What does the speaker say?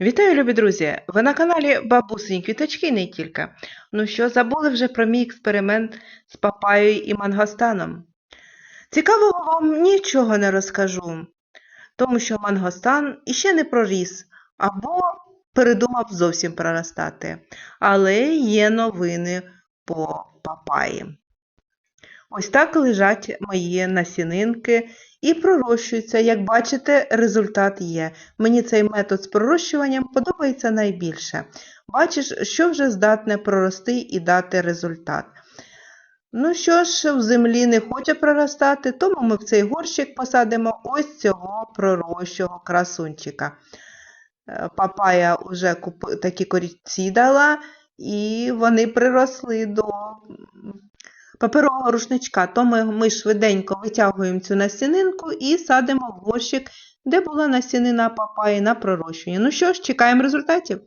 Вітаю, любі друзі! Ви на каналі Бабусині Квіточки не тільки. Ну що, забули вже про мій експеримент з папаєю і мангостаном? Цікавого вам нічого не розкажу, тому що мангостан іще не проріс або передумав зовсім проростати. Але є новини по папаї. Ось так лежать мої насінинки і пророщуються. Як бачите, результат є. Мені цей метод з пророщуванням подобається найбільше. Бачиш, що вже здатне прорости і дати результат. Ну що ж, в землі не хоче проростати, тому ми в цей горщик посадимо ось цього пророщого красунчика. Е, Папая вже купи... такі корінці дала, і вони приросли до паперового рушничка. То ми, ми швиденько витягуємо цю насінинку і садимо в горщик, де була насінина папаї на пророщення. Ну що ж, чекаємо результатів.